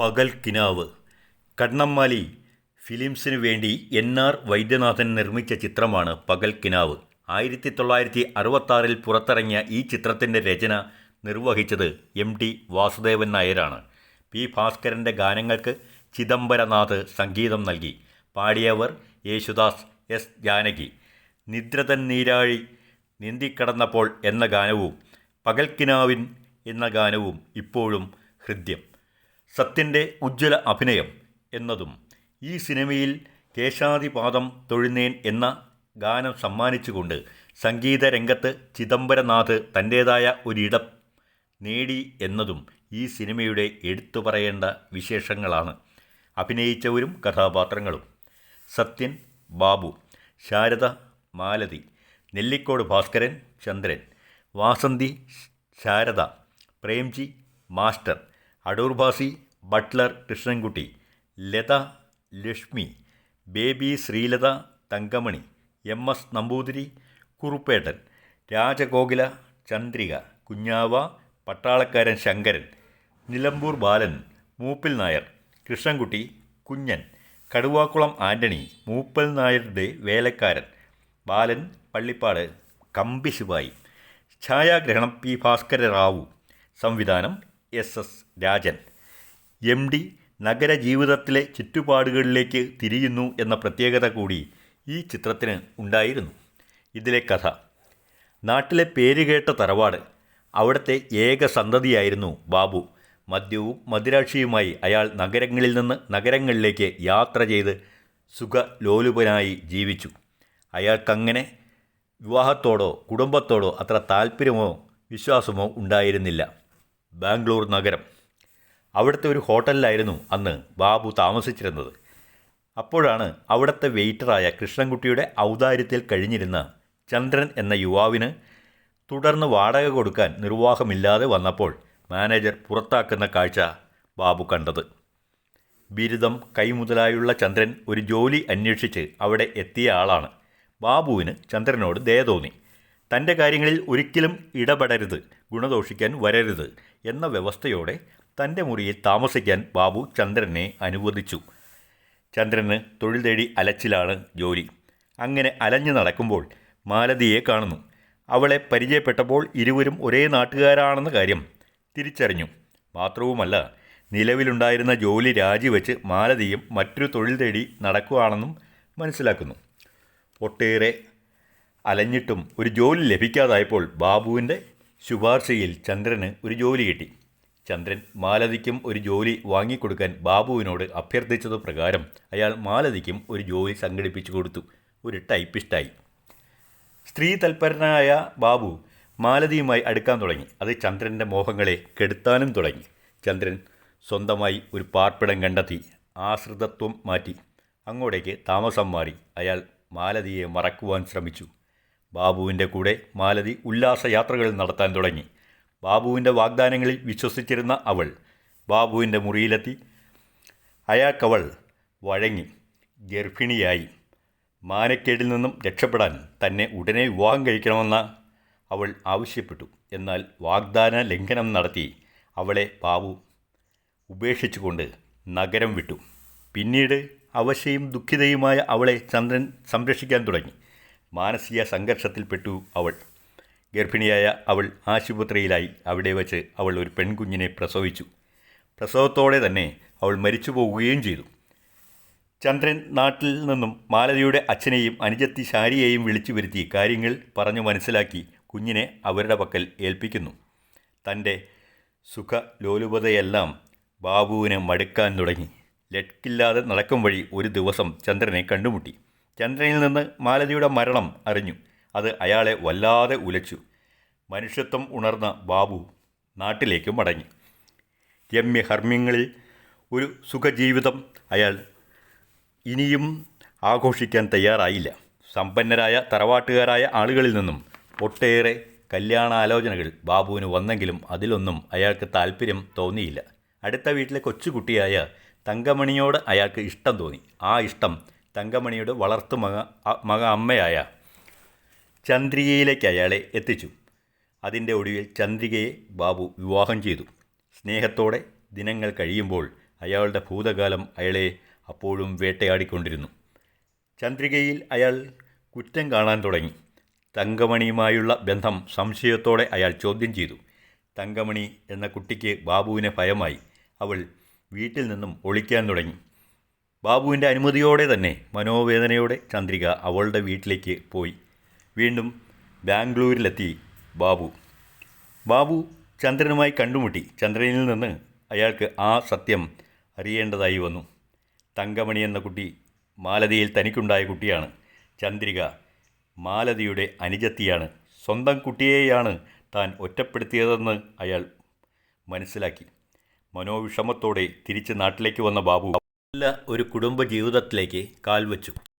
പകൽ കിനാവ് കണ്ണമ്മാലി ഫിലിംസിനു വേണ്ടി എൻ ആർ വൈദ്യനാഥൻ നിർമ്മിച്ച ചിത്രമാണ് പകൽ കിനാവ് ആയിരത്തി തൊള്ളായിരത്തി അറുപത്താറിൽ പുറത്തിറങ്ങിയ ഈ ചിത്രത്തിന്റെ രചന നിർവഹിച്ചത് എം. ടി. വാസുദേവൻ നായരാണ്. പി. ഭാസ്കരന്റെ ഗാനങ്ങൾക്ക് ചിദംബരനാഥ് സംഗീതം നൽകി. പാടിയവർ യേശുദാസ് എസ്. ജാനകി. നിദ്രതൻ നീരാഴി നീന്തിക്കടന്നപ്പോൾ എന്ന ഗാനവും പകൽക്കിനാവിൻ എന്ന ഗാനവും ഇപ്പോഴും ഹൃദ്യം. സത്യന്റെ ഉജ്ജ്വല അഭിനയം എന്നതും ഈ സിനിമയിൽ കേശാതിപാദം തൊഴുന്നേൻ എന്ന ഗാനം സമ്മാനിച്ചുകൊണ്ട് സംഗീത രംഗത്ത് ചിദംബരനാഥ് തന്റേതായ ഒരിടം നേടി എന്നതും ഈ സിനിമയുടെ എടുത്തു പറയേണ്ട വിശേഷങ്ങളാണ്. അഭിനയിച്ചവരും കഥാപാത്രങ്ങളും Sathyan Babu Sharada Malathi Nellikode Bhaskaran Chandran Vasanthi Sharada Premji master Adoor Bhasi butler Krishnankutty Latha Lakshmi baby Sreelatha Thankamani M S Namboothiri കുറുപ്പേട്ടൻ രാജഗോകുല Chandrika കുഞ്ഞാവ പട്ടാളക്കാരൻ ശങ്കരൻ നിലമ്പൂർ ബാലൻ മൂപ്പിൽ നായർ കൃഷ്ണൻകുട്ടി കുഞ്ഞൻ കടുവാക്കുളം ആന്റണി മൂപ്പൽ നായരുടെ വേലക്കാരൻ ബാലൻ പള്ളിപ്പാട് കമ്പിശിവായി ഛായാഗ്രഹണം പി ഭാസ്കര റാവു സംവിധാനം S S Rajan. M D നഗരജീവിതത്തിലെ ചുറ്റുപാടുകളിലേക്ക് തിരിയുന്നു എന്ന പ്രത്യേകത കൂടി ഈ ചിത്രത്തിന് ഉണ്ടായിരുന്നു. ഇതിലെ കഥ. നാട്ടിലെ പേരുകേട്ട തറവാട് അവിടുത്തെ ഏക സന്തതിയായിരുന്നു ബാബു. മദ്യവും മദിരാക്ഷിയുമായി അയാൾ നഗരങ്ങളിൽ നിന്ന് നഗരങ്ങളിലേക്ക് യാത്ര ചെയ്ത് സുഖലോലുപനായി ജീവിച്ചു. അയാൾക്കങ്ങനെ വിവാഹത്തോടോ കുടുംബത്തോടോ അത്ര താല്പര്യമോ വിശ്വാസമോ ഉണ്ടായിരുന്നില്ല. ബാംഗ്ലൂർ നഗരം. അവിടുത്തെ ഒരു ഹോട്ടലിലായിരുന്നു അന്ന് ബാബു താമസിച്ചിരുന്നത്. അപ്പോഴാണ് അവിടുത്തെ വെയിറ്ററായ കൃഷ്ണൻകുട്ടിയുടെ ഔദാര്യത്തിൽ കഴിഞ്ഞിരുന്ന ചന്ദ്രൻ എന്ന യുവാവിന് തുടർന്ന് വാടക കൊടുക്കാൻ നിർവാഹമില്ലാതെ വന്നപ്പോൾ മാനേജർ പുറത്താക്കുന്ന കാഴ്ച ബാബു കണ്ടത്. ബിരുദം കൈമുതലായുള്ള ചന്ദ്രൻ ഒരു ജോലി അന്വേഷിച്ച് അവിടെ എത്തിയ ആളാണ്. ബാബുവിന് ചന്ദ്രനോട് ദയ തോന്നി. തന്റെ കാര്യങ്ങളിൽ ഒരിക്കലും ഇടപെടരുത് ഗുണദോഷിക്കാൻ വരരുത് എന്ന വ്യവസ്ഥയോടെ തന്റെ മുറിയിൽ താമസിക്കാൻ ബാബു ചന്ദ്രനെ അനുവദിച്ചു. ചന്ദ്രന് തൊഴിൽ തേടി അലച്ചിലാണ് ജോലി. അങ്ങനെ അലഞ്ഞു നടക്കുമ്പോൾ മാലതിയെ കാണുന്നു. അവളെ പരിചയപ്പെട്ടപ്പോൾ ഇരുവരും ഒരേ നാട്ടുകാരാണെന്ന കാര്യം തിരിച്ചറിഞ്ഞു. മാത്രവുമല്ല നിലവിലുണ്ടായിരുന്ന ജോലി രാജിവെച്ച് മാലതിയും മറ്റൊരു തൊഴിൽ തേടി നടക്കുകയാണെന്നും മനസ്സിലാക്കുന്നു. ഒട്ടേറെ അലഞ്ഞിട്ടും ഒരു ജോലി ലഭിക്കാതായപ്പോൾ ബാബുവിന്റെ ശുപാർശയിൽ ചന്ദ്രന് ഒരു ജോലി കിട്ടി. ചന്ദ്രൻ മാലതിക്കും ഒരു ജോലി വാങ്ങിക്കൊടുക്കാൻ ബാബുവിനോട് അഭ്യർത്ഥിച്ചത് പ്രകാരം അയാൾ മാലതിക്കും ഒരു ജോലി സംഘടിപ്പിച്ചു കൊടുത്തു. ഒരു ടൈപ്പിസ്റ്റായി. സ്ത്രീ തൽപരനായ ബാബു മാലതിയുമായി അടുക്കാൻ തുടങ്ങി. അത് ചന്ദ്രന്റെ മോഹങ്ങളെ കെടുത്താനും തുടങ്ങി. ചന്ദ്രൻ സ്വന്തമായി ഒരു പാർപ്പിടം കണ്ടെത്തി. ആശ്രിതത്വം മാറ്റി. അങ്ങോട്ടേക്ക് താമസം മാറി. അയാൾ മാലതിയെ മറക്കുവാൻ ശ്രമിച്ചു. ബാബുവിന്റെ കൂടെ മാലതി ഉല്ലാസയാത്രകൾ നടത്താൻ തുടങ്ങി. ബാബുവിന്റെ വാഗ്ദാനങ്ങളിൽ വിശ്വസിച്ചിരുന്ന അവൾ ബാബുവിന്റെ മുറിയിലെത്തി. അയാൾക്കവൾ വഴങ്ങി. ഗർഭിണിയായി. മാനക്കേടിൽ നിന്നും രക്ഷപ്പെടാൻ തന്നെ ഉടനെ വിവാഹം കഴിക്കണമെന്ന് അവൾ ആവശ്യപ്പെട്ടു. എന്നാൽ വാഗ്ദാന ലംഘനം നടത്തി അവളെ ബാബു ഉപേക്ഷിച്ചുകൊണ്ട് നഗരം വിട്ടു. പിന്നീട് അവശയും ദുഃഖിതയുമായ അവളെ ചന്ദ്രൻ സംരക്ഷിക്കാൻ തുടങ്ങി. മാനസിക സംഘർഷത്തിൽപ്പെട്ടു അവൾ. ഗർഭിണിയായ അവൾ ആശുപത്രിയിലായി. അവിടെ വച്ച് അവൾ ഒരു പെൺകുഞ്ഞിനെ പ്രസവിച്ചു. പ്രസവത്തോടെ തന്നെ അവൾ മരിച്ചു പോവുകയും ചെയ്തു. ചന്ദ്രൻ നാട്ടിൽ നിന്നും മാലതിയുടെ അച്ഛനെയും അനുജത്തി ശാരിയെയും വിളിച്ചു വരുത്തി കാര്യങ്ങൾ പറഞ്ഞു മനസ്സിലാക്കി കുഞ്ഞിനെ അവരുടെ പക്കൽ ഏൽപ്പിക്കുന്നു. തന്റെ സുഖലോലുപതയെല്ലാം ബാബുവിനെ മടുക്കാൻ തുടങ്ങി. ലക്കില്ലാതെ നടക്കും വഴി ഒരു ദിവസം ചന്ദ്രനെ കണ്ടുമുട്ടി. ചന്ദ്രനിൽ നിന്ന് മാലതിയുടെ മരണം അറിഞ്ഞു. അത് അയാളെ വല്ലാതെ ഉലച്ചു. മനുഷ്യത്വം ഉണർന്ന ബാബു നാട്ടിലേക്ക് മടങ്ങി. രമ്യഹർമ്മ്യങ്ങളിൽ ഒരു സുഖജീവിതം അയാൾ ഇനിയും ആഘോഷിക്കാൻ തയ്യാറായില്ല. സമ്പന്നരായ തറവാട്ടുകാരായ ആളുകളിൽ നിന്നും ഒട്ടേറെ കല്യാണാലോചനകൾ ബാബുവിന് വന്നെങ്കിലും അതിലൊന്നും അയാൾക്ക് താല്പര്യം തോന്നിയില്ല. അടുത്ത വീട്ടിലെ കൊച്ചുകുട്ടിയായ തങ്കമണിയോട് അയാൾക്ക് ഇഷ്ടം തോന്നി. ആ ഇഷ്ടം തങ്കമണിയുടെ വളർത്തു മക മക അമ്മയായ ചന്ദ്രികയിലേക്ക് അയാളെ എത്തിച്ചു. അതിന്റെ ഒടുവിൽ ചന്ദ്രികയെ ബാബു വിവാഹം ചെയ്തു. സ്നേഹത്തോടെ ദിനങ്ങൾ കഴിയുമ്പോൾ അയാളുടെ ഭൂതകാലം അയാളെ അപ്പോഴും വേട്ടയാടിക്കൊണ്ടിരുന്നു. ചന്ദ്രികയിൽ അയാൾ കുറ്റം കാണാൻ തുടങ്ങി. തങ്കമണിയുമായുള്ള ബന്ധം സംശയത്തോടെ അയാൾ ചോദ്യം ചെയ്തു. തങ്കമണി എന്ന കുട്ടിക്ക് ബാബുവിനെ ഭയമായി. അവൾ വീട്ടിൽ നിന്നും ഒളിക്കാൻ തുടങ്ങി. ബാബുവിന്റെ അനുമതിയോടെ തന്നെ മനോവേദനയോടെ ചന്ദ്രിക അവളുടെ വീട്ടിലേക്ക് പോയി. വീണ്ടും ബാംഗ്ലൂരിലെത്തി ബാബു. ബാബു ചന്ദ്രനുമായി കണ്ടുമുട്ടി. ചന്ദ്രനിൽ നിന്ന് അയാൾക്ക് ആ സത്യം അറിയേണ്ടതായി വന്നു. തങ്കമണി എന്ന കുട്ടി മാലതിയിൽ തനിക്കുണ്ടായ കുട്ടിയാണ്. ചന്ദ്രിക മാലതിയുടെ അനുജത്തിയാണ്. സ്വന്തം കുട്ടിയെയാണ് താൻ ഒറ്റപ്പെടുത്തിയതെന്ന് അയാൾ മനസ്സിലാക്കി. മനോവിഷമത്തോടെ തിരിച്ച് നാട്ടിലേക്ക് വന്ന ബാബു ഒരു കുടുംബ ജീവിതത്തിലേക്ക് കാൽവച്ചു.